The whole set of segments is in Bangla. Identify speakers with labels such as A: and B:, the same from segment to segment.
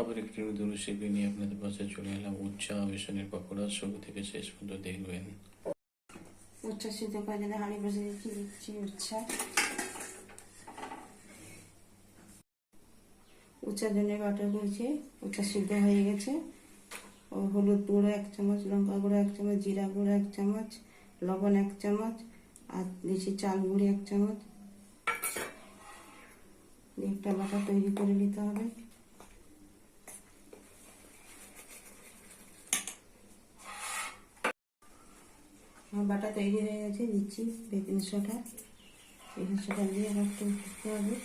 A: আবার একটি নতুন রেসিপি নিয়ে আপনাদের পাশে চলে এলাম। উচ্চা বেসনের পকোড়া শুরু থেকে শেষ পর্যন্ত দেখবেন।
B: উচ্ছা সিদ্ধ করে দিলে হাঁড়ি বসে দিচ্ছি দিচ্ছি? উচ্ছা। উচ্চার জন্য বাটার করেছি। উচ্চা সিদ্ধ হয়ে গেছে। ও হলুদ গুঁড়ো এক চামচ, লঙ্কা গুঁড়ো এক চামচ, জিরা গুঁড়ো এক চামচ, লবণ এক চামচ, আর দিয়েছি চাল গুঁড়ি এক চামচ। একটা বাটা তৈরি করে নিতে হবে। আমার বাটা তৈরি হয়ে গেছে, দিচ্ছি বেকিং সোডা বেকিং সোডা দিয়ে আবার একটু দিতে হবে।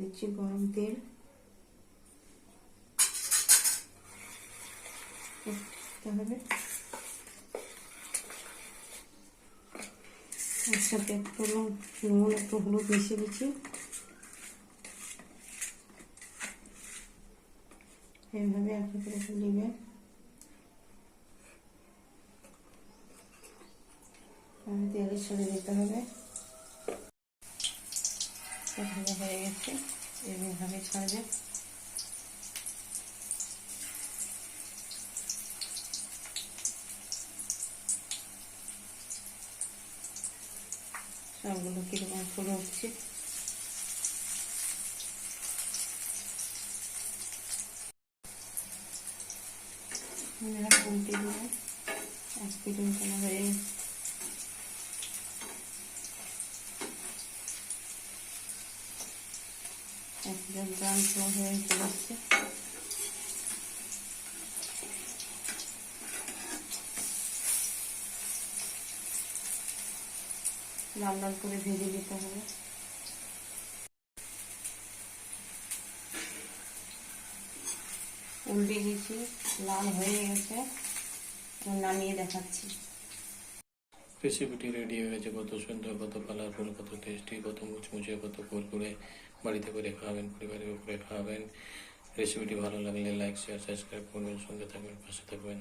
B: দিচ্ছি গরম তেল। দিতে হবে। একসাথে একটু নুন, একটু হলুদ মিশিয়ে দিচ্ছি। এইভাবে একটা করে নেবেন। সরে দিতে হবে। ভালো হয়ে গেছে এইভাবে ছাড়বে। সবগুলো কীরকম ফুলে মেরা উল্টে দিয়ে এক পিঠ উল্টানো হয়ে ব্রাউন হয়ে লাল লাল করে ভেজে দিতে হবে উল্টে দিয়েছি, লাল হয়ে গেছে। নামিয়ে দেখাচ্ছি।
A: রেসিপিটি রেডি হয়ে গেছে, কত সুন্দর, কত কালারফুল কত টেস্টি কত মুচমুচে, কত কুরকুরে। বাড়িতে করে খাওয়াবেন পরিবারের উপরে খাওয়াবেন রেসিপিটি ভালো লাগলে লাইক শেয়ার সাবস্ক্রাইব করবেন, সঙ্গে থাকবেন, পাশে থাকবেন।